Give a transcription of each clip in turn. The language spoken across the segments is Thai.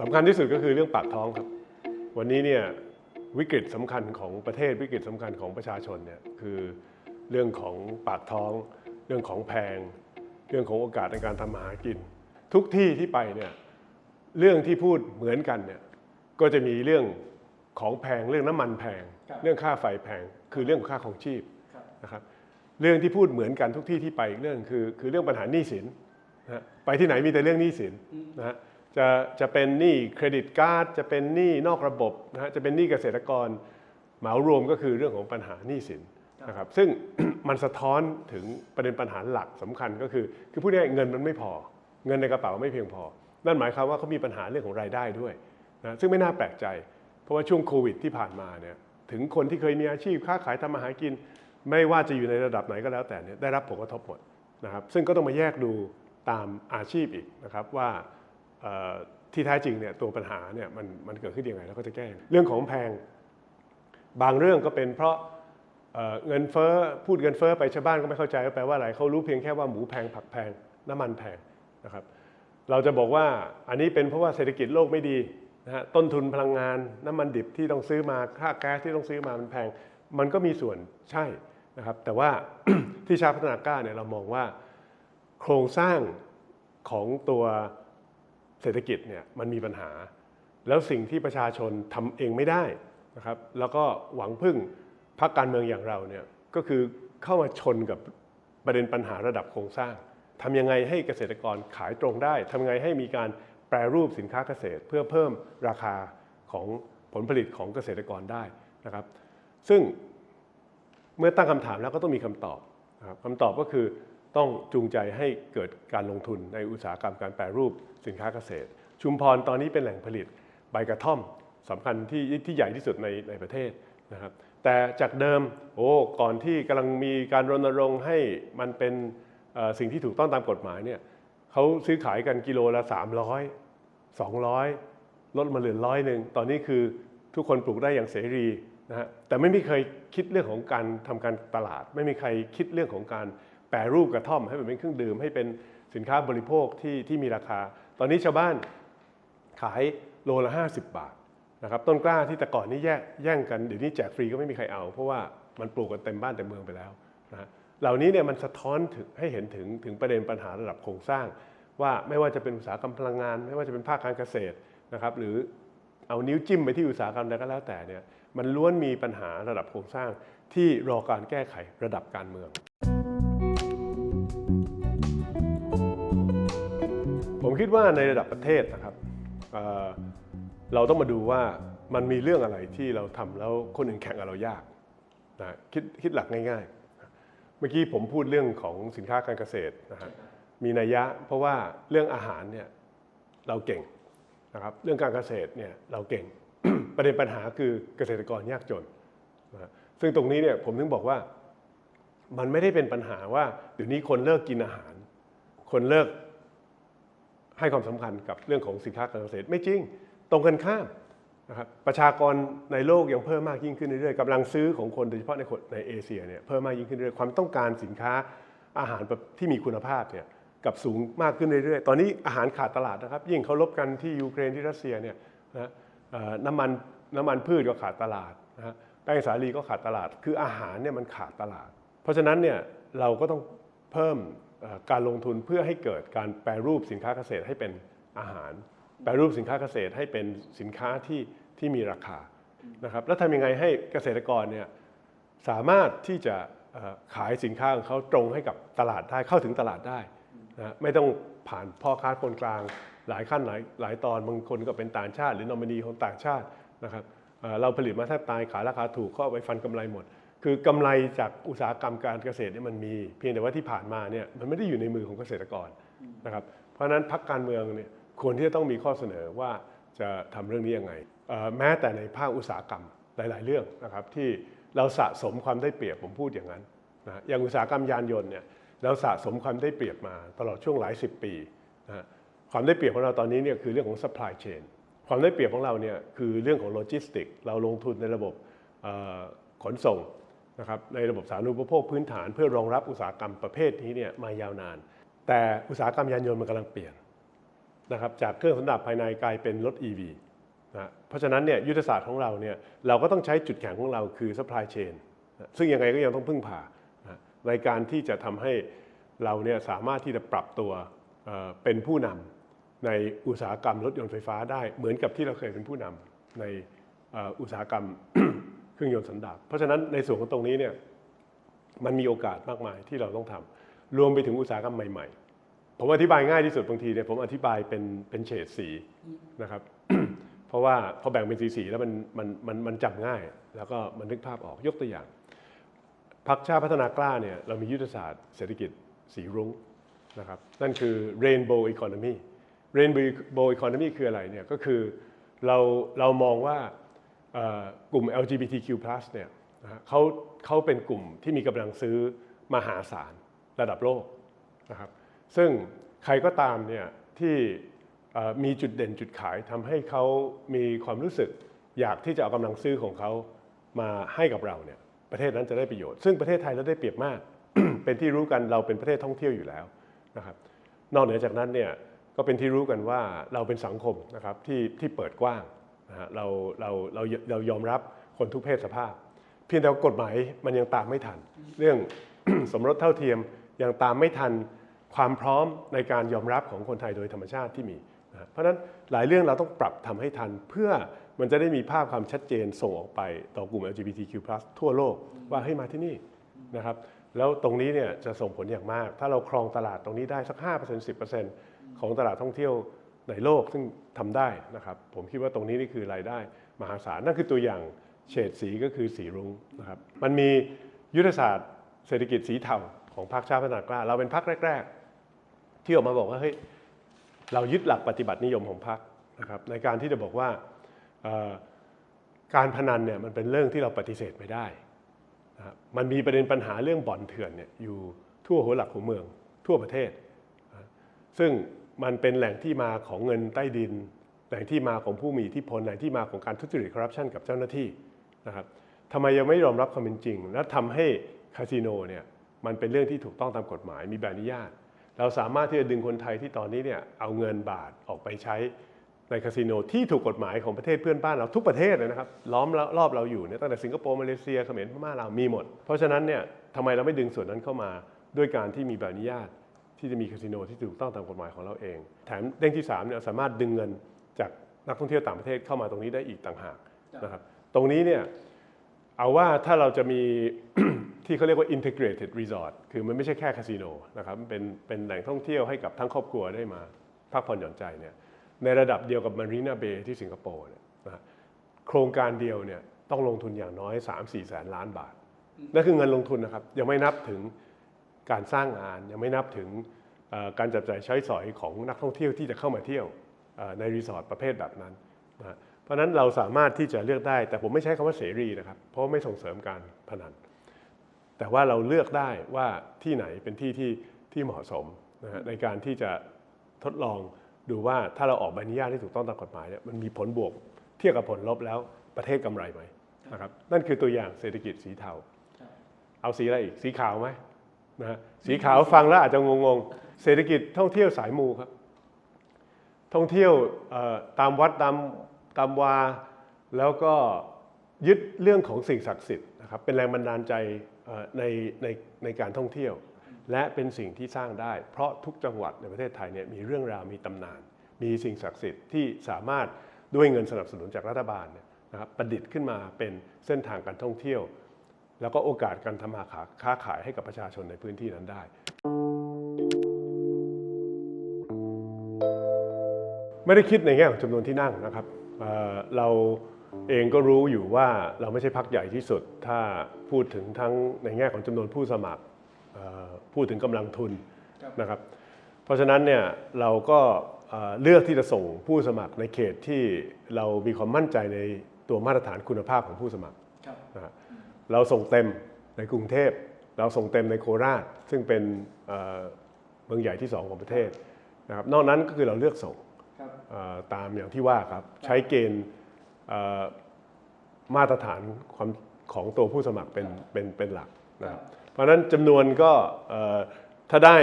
สำคัญที่สุดก็คือเรื่องปากท้องครับ วันนี้เนี่ยวิกฤตสำคัญของประเทศวิกฤตสำคัญของประชาชนเนี่ยคือเรื่องของปากท้อง เรื่องของแพง เรื่องของโอกาสในการทำมาหากิน ทุกที่ที่ไปเนี่ยเรื่องที่พูดเหมือนกันเนี่ยก็จะมีเรื่องของแพงเรื่องน้ำมันแพงครับเรื่องค่าไฟแพง คือเรื่องของค่าของชีพครับนะครับเรื่องที่พูดเหมือนกันทุกที่ที่ไปอีกเรื่องคือคือเรื่องปัญหาหนี้สินนะฮะไปที่ไหนมีแต่เรื่องหนี้สินนะฮะ จะจะเป็นหนี้เครดิตการ์ดจะเป็นหนี้นอกระบบนะฮะจะเป็นหนี้เกษตรกรเหมารวมก็คือเรื่องของปัญหาหนี้สินนะครับซึ่ง มันสะท้อนถึงประเด็นปัญหาหลักสำคัญก็คือ คือพูดง่ายเงินมันไม่พอ เงินในกระเป๋าไม่เพียงพอ นั่นหมายความว่าเขามีปัญหาเรื่องของรายได้ด้วยนะซึ่งไม่น่าแปลกใจ เพราะว่าช่วงโควิดที่ผ่านมาเนี่ยถึงคนที่เคยมีอาชีพค้าขายทำมาหากิน ไม่ว่าจะอยู่ในระดับไหนก็แล้วแต่เนี่ยได้รับผลกระทบหมดนะครับซึ่งก็ต้องมาแยกดูตามอาชีพอีกนะครับว่า ที่แท้จริงเนี่ยตัวปัญหาเนี่ยมันมันเกิดขึ้นยังไงแล้วก็จะแก้เรื่องของแพง บางเรื่องก็เป็นเพราะเเงินเฟ้อพูดเงินเฟ้อไปชาวบ้านก็ไม่เข้าใจว่าแปลว่าอะไรเขารู้เพียงแค่ว่าหมูแพงผักแพงน้ำมันแพงนะครับเราจะบอกว่าอันนี้เป็นเพราะว่าเศรษฐกิจโลกไม่ดีนะฮะต้นทุนพลังงานน้ำมันดิบที่ต้องซื้อมาค่าแก๊สที่ต้องซื้อมามันแพง มันก็มีส่วนใช่นะครับแต่ว่าที่ชาพัฒนากล้าเนี่ยเรามองว่าโครงสร้างของตัว เศรษฐกิจเนี่ยมันมีปัญหา แล้วสิ่งที่ประชาชนทำเองไม่ได้นะครับ แล้วก็หวังพึ่งพรรคการเมืองอย่างเราเนี่ยก็คือเข้ามาชนกับประเด็นปัญหาระดับโครงสร้างทำยังไงให้เกษตรกรขายตรงได้ทำยังไงให้มีการแปรรูปสินค้าเกษตร เพื่อเพิ่มราคาของผลผลิตของเกษตรกรได้นะครับ ซึ่งเมื่อตั้งคำถามแล้วก็ต้องมีคำตอบนะครับคำตอบก็คือ ต้องจูงใจให้เกิดการลงทุนในอุตสาหกรรมการแปรรูปสินค้าเกษตร ชุมพรตอนนี้เป็นแหล่งผลิตใบกระท่อมสำคัญที่ที่ใหญ่ที่สุดในในประเทศนะครับแต่จากเดิมโอ้ก่อนที่กำลังมีการรณรงค์ให้มันเป็นสิ่งที่ถูกต้องตามกฎหมายเนี่ยเขาซื้อขายกันกิโลละ 300 200 ลดมาเหลือร้อยหนึ่งตอนนี้คือทุกคนปลูกได้อย่างเสรีนะฮะแต่ไม่มีใครคิดเรื่องของการทำการตลาด ไม่มีใครคิดเรื่องของการ แปรรูปกระท่อมให้มันเป็นเครื่องดื่มให้เป็นสินค้าบริโภคที่ที่มีราคา ตอนนี้ชาวบ้านขายโลละ 50 บาทนะครับต้นกล้าที่แต่ก่อนนี้แย่แย่งกันเดี๋ยวนี้แจกฟรีก็ไม่มีใครเอา เพราะว่ามันปลูกกันเต็มบ้านเต็มเมืองไปแล้วนะฮะเหล่านี้เนี่ยมันสะท้อนถึงให้เห็นถึงถึงประเด็นปัญหาระดับโครงสร้าง ว่าไม่ว่าจะเป็นอุตสาหกรรมพลังงาน ไม่ว่าจะเป็นภาคการเกษตรนะครับหรือเอานิ้วจิ้มไปที่อุตสาหกรรมใดก็แล้วแต่เนี่ยมันล้วนมีปัญหาระดับโครงสร้างที่รอการแก้ไขระดับการเมือง ผมคิดว่าในระดับประเทศนะครับเเราต้องมาดูว่ามันมีเรื่องอะไรที่เราทำแล้วคนอื่นแข่งกับเรายากนะคิดคิดหลักง่ายๆ เมื่อกี้ผมพูดเรื่องของสินค้าการเกษตรนะฮะมีนัยยะเพราะว่าเรื่องอาหารเนี่ยเราเก่งนะครับเรื่องการเกษตรเนี่ยเราเก่งประเด็นปัญหาคือเกษตรกรยากจนนะฮะซึ่งตรงนี้เนี่ยผมถึงบอกว่า มันไม่ได้เป็นปัญหาว่าเดี๋ยวนี้คนเลิกกินอาหาร คนเลิกให้ความสำคัญกับเรื่องของสินค้าการเกษตรไม่จริง ตรงกันข้ามนะครับประชากรในโลกยังเพิ่มมากยิ่งขึ้นเรื่อยๆกำลังซื้อของคนโดยเฉพาะในในเอเชียเนี่ยเพิ่มมากยิ่งขึ้นเรื่อยๆความต้องการสินค้าอาหารแบบที่มีคุณภาพเนี่ยกับสูงมากขึ้นเรื่อยๆ ตอนนี้อาหารขาดตลาดนะครับ ยิ่งเขาลบกันที่ยูเครนที่รัสเซียเนี่ยนะน้ำมันน้ำมันพืชก็ขาดตลาดนะฮะแป้งสาลีก็ขาดตลาด คืออาหารเนี่ยมันขาดตลาด เพราะฉะนั้นเนี่ยเราก็ต้องเพิ่มการลงทุนเพื่อให้เกิดการแปรรูปสินค้าเกษตรให้เป็นอาหาร แปรรูปสินค้าเกษตรให้เป็นสินค้าที่ที่มีราคานะครับแล้วทำยังไงให้เกษตรกรเนี่ยสามารถที่จะขายสินค้าของเขาตรงให้กับตลาดได้เข้าถึงตลาดได้นะไม่ต้องผ่านพ่อค้าคนกลางหลายขั้นหลายหลายตอนบางคนก็เป็นต่างชาติ หรือนอมินีของต่างชาตินะครับเราผลิตมาแทบตายขายราคาถูกก็เอาไปฟันกำไรหมด คือกำไรจากอุตสาหกรรมการเกษตรเนี่ยมันมี เพียงแต่ว่าที่ผ่านมาเนี่ยมันไม่ได้อยู่ในมือของเกษตรกรนะครับเพราะฉะนั้นพักการเมืองเนี่ยควรที่จะต้องมีข้อเสนอว่าจะทำเรื่องนี้ยังไง แม้แต่ในภาคอุตสาหกรรมหลาย ๆ เรื่องนะครับที่เราสะสมความได้เปรียบผมพูดอย่างนั้นนะอย่างอุตสาหกรรมยานยนต์เนี่ยเราสะสมความได้เปรียบมาตลอดช่วงหลายสิบปีนะความได้เปรียบของเราตอนนี้เนี่ยคือเรื่องของ supply chain ความได้เปรียบของเราเนี่ยคือเรื่องของโลจิสติก เราลงทุนในระบบขนส่ง นะครับในระบบสาธารณูปโภคพื้นฐานเพื่อรองรับอุตสาหกรรมประเภทนี้เนี่ยมายาวนาน แต่อุตสาหกรรมยานยนต์มันกำลังเปลี่ยนนะครับจากเครื่องสันดาปภายในกลายเป็นรถ EV นะเพราะฉะนั้นเนี่ยยุทธศาสตร์ของเราเนี่ยเราก็ต้องใช้จุดแข็งของเราคือ supply chain นะซึ่งยังไงก็ยังต้องพึ่งพานะในการที่จะทำให้เราเนี่ยสามารถที่จะปรับตัวเเป็นผู้นำในอุตสาหกรรมรถยนต์ไฟฟ้าได้ เหมือนกับที่เราเคยเป็นผู้นำในอุตสาหกรรม รื่องยนต์สันดาปเพราะฉะนั้นในส่วนของตรงนี้เนี่ยมันมีโอกาสมากมายที่เราต้องทำรวมไปถึงอุตสาหกรรมใหม่ ๆ ผมอธิบายง่ายที่สุดบางทีเนี่ยผมอธิบายเป็นเป็นเฉดสีนะครับ เพราะว่าพอแบ่งเป็นสีสีแล้วมันมันมันมันจำง่าย แล้วก็มันนึกภาพออกยกตัวอย่างพรรคชาติพัฒนากล้าเนี่ยเรามียุทธศาสตร์เศรษฐกิจสีรุ้งนะครับนั่นคือ rainbow economy rainbow economy คืออะไรเนี่ยก็คือเราเรามองว่า กลุ่ม LGBTQ+ เนี่ยเขาเขาเป็นกลุ่มที่มีกำลังซื้อมหาศาลระดับโลกนะครับซึ่งใครก็ตามเนี่ยที่มีจุดเด่นจุดขายทำให้เขามีความรู้สึก อยากที่จะเอากำลังซื้อของเขามาให้กับเราเนี่ยประเทศนั้นจะได้ประโยชน์ ซึ่งประเทศไทยเราได้เปรียบมาก เป็นที่รู้กันเราเป็นประเทศท่องเที่ยวอยู่แล้วนะครับนอกเหนือจากนั้นเนี่ยก็เป็นที่รู้กันว่าเราเป็นสังคมนะครับที่ที่เปิดกว้าง นะฮะเราเราเราเรายอมรับคนทุกเพศสภาพ เพียงแต่ว่ากฎหมายมันยังตามไม่ทัน เรื่อง สมรสเท่าเทียมยังตามไม่ทันความพร้อมในการยอมรับของคนไทยโดยธรรมชาติที่มีนะเพราะฉะนั้นหลายเรื่องเราต้องปรับทำให้ทัน เพื่อมันจะได้มีภาพความชัดเจนส่งออกไปต่อกลุ่ม LGBTQ+ ทั่วโลกว่าให้ยมาที่นี่นะครับแล้วตรงนี้เนี่ยจะส่งผลอย่างมาก ถ้าเราครองตลาดตรงนี้ได้สัก 5% 10%ของตลาดท่องเที่ยว ในโลกซึ่งทำได้นะครับ ผมคิดว่าตรงนี้นี่คือรายได้มหาศาลนั่นคือตัวอย่างเฉดสีก็คือสีรุ้งนะครับ มันมียุทธศาสตร์เศรษฐกิจสีเทาของพรรคชาติพัฒนากล้า เราเป็นพรรคแรก ๆ ที่ออกมาบอกว่าเฮ้ยเรายึดหลักปฏิบัตินิยมของพรรคนะครับในการที่จะบอกว่าการพนันเนี่ยมันเป็นเรื่องที่เราปฏิเสธไม่ได้นะครับมันมีประเด็นปัญหาเรื่องบ่อนเถื่อนเนี่ยอยู่ทั่วหัวหลักหัวเมืองทั่วประเทศนะซึ่ง มันเป็นแหล่งที่มาของเงินใต้ดิน แหล่งที่มาของผู้มีอิทธิพลแหล่งที่มาของการทุจริตคอร์รัปชันกับเจ้าหน้าที่นะครับทำไมยังไม่ยอมรับความเป็นจริง และทำให้คาสิโนเนี่ยมันเป็นเรื่องที่ถูกต้องตามกฎหมายมีใบอนุญาต เราสามารถที่จะดึงคนไทยที่ตอนนี้เนี่ยเอาเงินบาทออกไปใช้ในคาสิโนที่ถูกกฎหมายของประเทศเพื่อนบ้านเราทุกประเทศเลยนะครับล้อมรอบเราอยู่เนี่ยตั้งแต่สิงคโปร์มาเลเซียเขมรพม่าเรามีหมด เพราะฉะนั้นเนี่ยทำไมเราไม่ดึงส่วนนั้นเข้ามาด้วยการที่มีใบอนุญาต ที่จะมีคาสิโนที่ถูกต้องตามกฎหมายของเราเอง แถมเด้งที่3เนี่ยสามารถดึงเงินจากนักท่องเที่ยวต่างประเทศเข้ามาตรงนี้ได้อีกต่างหากนะครับตรงนี้เนี่ยเอาว่าถ้าเราจะมีที่เขาเรียกว่า integrated resort คือมันไม่ใช่แค่คาสิโนนะครับมันเป็นเป็นแหล่งท่องเที่ยวให้กับทั้งครอบครัวได้มาพักผ่อนหย่อนใจเนี่ยในระดับเดียวกับ Marina Bay ที่สิงคโปร์เนี่ยนะฮะโครงการเดียวเนี่ยต้องลงทุนอย่างน้อย 3-4 แสนล้านบาทนั่นคือเงินลงทุนนะครับ ยังไม่นับถึง การสร้างงานยังไม่นับถึงเอ่อการจับจ่ายใช้สอยของนักท่องเที่ยวที่จะเข้ามาเที่ยวเอ่อในรีสอร์ทประเภทแบบนั้นนะฮะเพราะฉะนั้นเราสามารถที่จะเลือกได้ แต่ผมไม่ใช้คำว่าเสรีนะครับ เพราะว่าไม่ส่งเสริมการพนัน แต่ว่าเราเลือกได้ว่าที่ไหนเป็นที่ที่ที่เหมาะสมนะฮะในการที่จะทดลองดูว่าถ้าเราออกใบอนุญาตที่ถูกต้องตามกฎหมายเนี่ยมันมีผลบวกเทียบกับผลลบแล้วประเทศกำไรไหมนะครับนั่นคือตัวอย่างเศรษฐกิจสีเทา เอาสีอะไรอีกสีขาวไหม นะฮะสีขาวฟังแล้วอาจจะงงๆ เศรษฐกิจท่องเที่ยวสายมูครับ ท่องเที่ยวตามวัดตามตามวา แล้วก็ยึดเรื่องของสิ่งศักดิ์สิทธิ์นะครับเป็นแรงบันดาลใจในในในการท่องเที่ยว และเป็นสิ่งที่สร้างได้ เพราะทุกจังหวัดในประเทศไทยเนี่ยมีเรื่องราวมีตำนาน มีสิ่งศักดิ์สิทธิ์ที่สามารถด้วยเงินสนับสนุนจากรัฐบาลนะครับประดิษฐ์ขึ้นมาเป็นเส้นทางการท่องเที่ยว แล้วก็โอกาสการทำมาค้าค้าขายให้กับประชาชนในพื้นที่นั้นได้ ไม่ได้คิดในแง่ของจำนวนที่นั่งนะครับเอ่อเราเองก็รู้อยู่ว่าเราไม่ใช่พักใหญ่ที่สุด ถ้าพูดถึงทั้งในแง่ของจำนวนผู้สมัครเอ่อพูดถึงกำลังทุนนะครับ เพราะฉะนั้นเนี่ยเราก็เอ่อเลือกที่จะส่งผู้สมัครในเขตที่เรามีความมั่นใจในตัวมาตรฐานคุณภาพของผู้สมัครครับนะฮะ เราส่งเต็มในกรุงเทพ เราส่งเต็มในโคราช ซึ่งเป็นเอ่อเมืองใหญ่ที่สองของประเทศนะครับนอกนั้นก็คือเราเลือกส่งครับเอ่อตามอย่างที่ว่าครับใช้เกณฑ์เอ่อมาตรฐานความของตัวผู้สมัครเป็นเป็นเป็นหลักนะครับเพราะฉะนั้นจำนวนก็เอ่อถ้าได้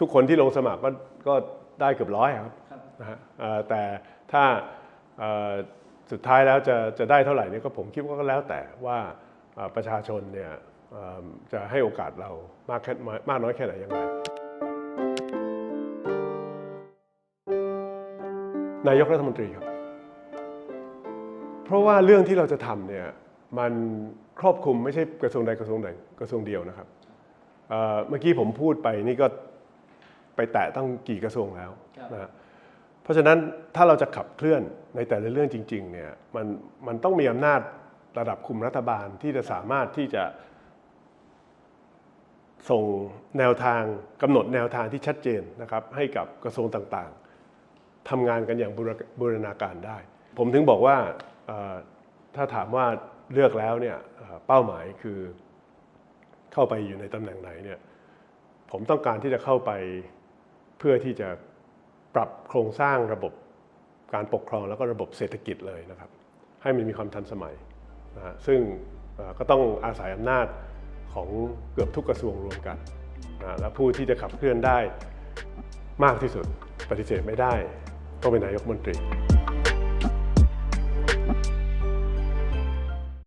ทุกคนที่ลงสมัครก็ก็ได้เกือบร้อยครับครับนะฮะเอ่อแต่ถ้าเอ่อสุดท้ายแล้วจะจะได้เท่าไหร่เนี่ยก็ผมคิดว่าก็แล้วแต่ว่าเอ่อ ประชาชนเนี่ยเอิ่มจะให้โอกาสเรามากแค่มากน้อยแค่ไหนยังไงนายกรัฐมนตรีครับ เพราะว่าเรื่องที่เราจะทำเนี่ยมันครอบคลุมไม่ใช่กระทรวงใดกระทรวงใดกระทรวงเดียวนะครับเอ่อเมื่อกี้ผมพูดไปนี่ก็ไปแตะตั้งกี่กระทรวงแล้วครับนะฮะเพราะฉะนั้นถ้าเราจะขับเคลื่อนในแต่ละเรื่องจริงๆเนี่ยมันมันต้องมีอำนาจ ระดับคุมรัฐบาลที่จะสามารถที่จะส่งแนวทางกำหนดแนวทางที่ชัดเจนนะครับ ให้กับกระทรวงต่างๆทำงานกันอย่างบูรณาการได้ ผมถึงบอกว่าถ้าถามว่าเลือกแล้วเนี่ยเป้าหมายคือเข้าไปอยู่ในตำแหน่งไหนเนี่ยผมต้องการที่จะเข้าไปเพื่อที่จะปรับโครงสร้างระบบการปกครองแล้วก็ระบบเศรษฐกิจเลยนะครับ ให้มันมีความทันสมัย ซึ่งก็ต้องอาศัยอำนาจของเกือบทุกกระทรวงรวมกัน และผู้ที่จะขับเคลื่อนได้มากที่สุดปฏิเสธไม่ได้ต้องเป็นนายกรัฐมนตรี